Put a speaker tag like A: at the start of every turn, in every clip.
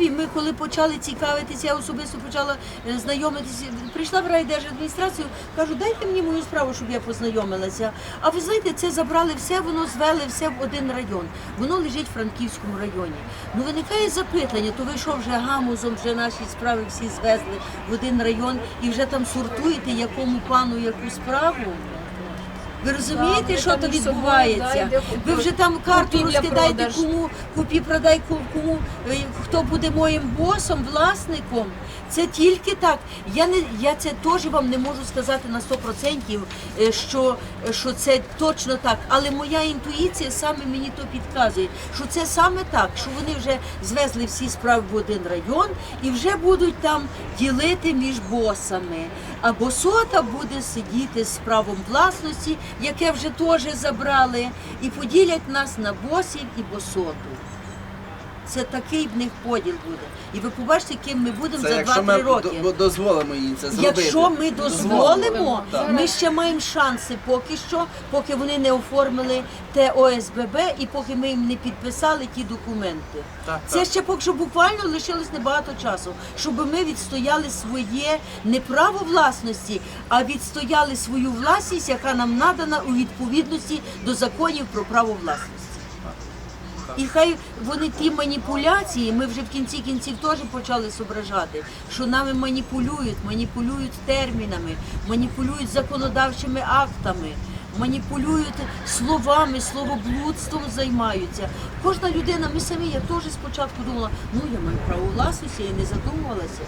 A: Львові ми коли почали цікавитися, я особисто почала е, знайомитися, прийшла в райдержадміністрацію, кажу, дайте мені мою справу, щоб я познайомилася. А ви знаєте, це забрали все, воно звели все в один район. Воно лежить в Франківському районі. Ну виникає запитання, то ви що вже гамузом, вже наші справи всі звезли в один район і вже там сортуєте, якому пану яку справу? Ви розумієте, що то відбувається? Ви вже там карту розкидаєте, кому купі, продай кому е, хто буде моїм босом, власником. Це тільки так. Я не я це теж вам не можу сказати на 100%, е, що, що це точно так. Але моя інтуїція саме мені то підказує, що це саме так, що вони вже звезли всі справи в один район і вже будуть там ділити між босами. А босота буде сидіти з правом власності, яке вже теж забрали, і поділять нас на босів і босоту. Це такий в них поділ буде. І ви побачите, ким ми будемо
B: Це
A: за
B: якщо ми
A: 2-3 роки.
B: до- дозволимо їм це зробити.
A: Якщо ми дозволимо, ми ще маємо шанси поки що, поки вони не оформили те ОСББ і поки ми їм не підписали ті документи.
B: Так,
A: Це
B: так.
A: ще поки що буквально лишилось небагато часу, щоб ми відстояли своє не право власності, а відстояли свою власність, яка нам надана у відповідності до законів про право власності. І хай вони ті маніпуляції, ми вже в кінці кінців теж почали зображати, що нами маніпулюють, маніпулюють термінами, маніпулюють законодавчими актами, маніпулюють словами, словоблудством займаються. Кожна людина, ми самі, я теж спочатку думала, ну я маю право власності, я не задумувалася.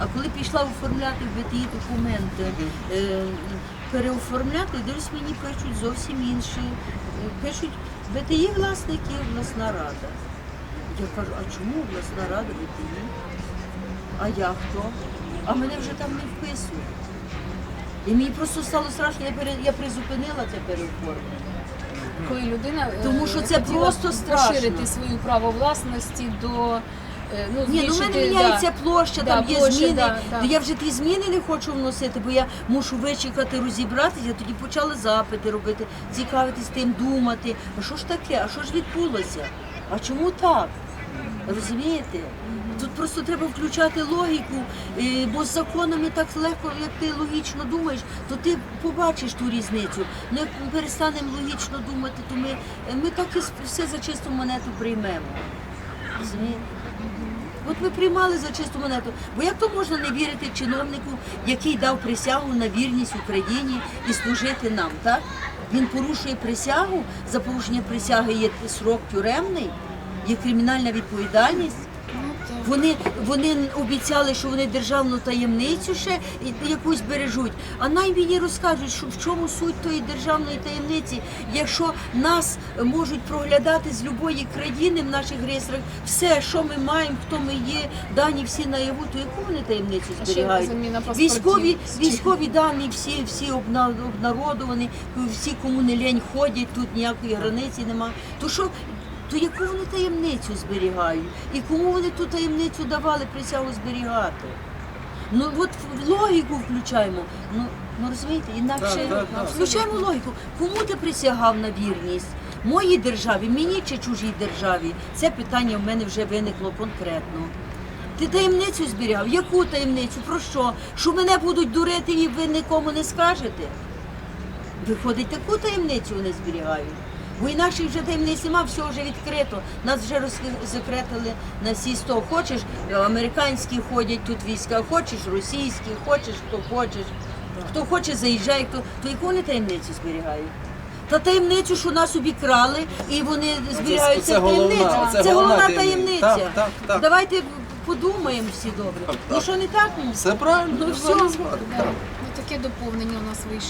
A: А коли пішла оформляти в БТІ документи, е, переоформляти, дивлюсь, мені пишуть зовсім інші. Пишуть БТІ власники, обласна рада. Я кажу, а чому обласна рада БТІ? А я хто? А мене вже там не вписують. І мені просто стало страшно, я, пере, я призупинила це переоформлення.
C: коли людина е,
A: Тому що це
C: хотіла
A: просто страшно.
C: поширити свою право власності до ну,
A: Ні, ну в мене міняється
C: да.
A: площа,
C: Да,
A: там є
C: площа,
A: зміни.
C: да, да.
A: То я вже ті зміни не хочу вносити, бо я мушу вичекати, розібратися. Тоді почала запити робити, цікавитись тим, думати. А що ж таке? А що ж відбулося? А чому так? Розумієте? Тут просто треба включати логіку, е, бо з законами так легко, як ти логічно думаєш, то ти побачиш ту різницю. Ну як ми перестанемо логічно думати, то ми, ми так і все за чисту монету приймемо. Розумієте? От ви приймали за чисту монету. Бо як то можна не вірити чиновнику, який дав присягу на вірність Україні і служити нам, так? Він порушує присягу, за порушення присяги є срок тюремний, є кримінальна відповідальність. Вони, вони обіцяли, що вони державну таємницю ще якусь бережуть. А най мені розкажуть, що в чому суть тої державної таємниці, якщо нас можуть проглядати з любої країни в наших реєстрах все, що ми маємо, хто ми є, дані всі наяву, то яку вони таємницю зберігають? Військові, військові дані всі, всі обна- обнародовані, всі, кому не лень ходять, тут ніякої границі немає. То що, то яку вони таємницю зберігають? І кому вони ту таємницю давали присягу зберігати? Ну от логіку включаємо. Ну, ну розумієте, інакше
B: Так, так, так.
A: включаємо логіку. Кому ти присягав на вірність? Моїй державі, мені чи чужій державі? Це питання в мене вже виникло конкретно. Ти таємницю зберігав? Яку таємницю? Про що? Що мене будуть дурити і ви нікому не скажете? Виходить, таку таємницю вони зберігають. Бо інакше вже таємниць нема, все вже відкрито. Нас вже розсекретили на всі сто. Хочеш, американські ходять тут війська, хочеш російські, хочеш, хто хочеш. Хто хоче, заїжджає, хто то яку вони таємницю зберігають? Та таємницю, що нас обікрали, і вони зберігають
B: це
A: це
B: головна- це
A: Це головна
B: головна
A: таємниця.
B: таємниця. Так, так, так.
A: Давайте подумаємо всі добре. Ну що не так?
B: Все правильно,
A: Ну, все.
B: згоден.
C: Да. Ну, таке доповнення у нас вийшло.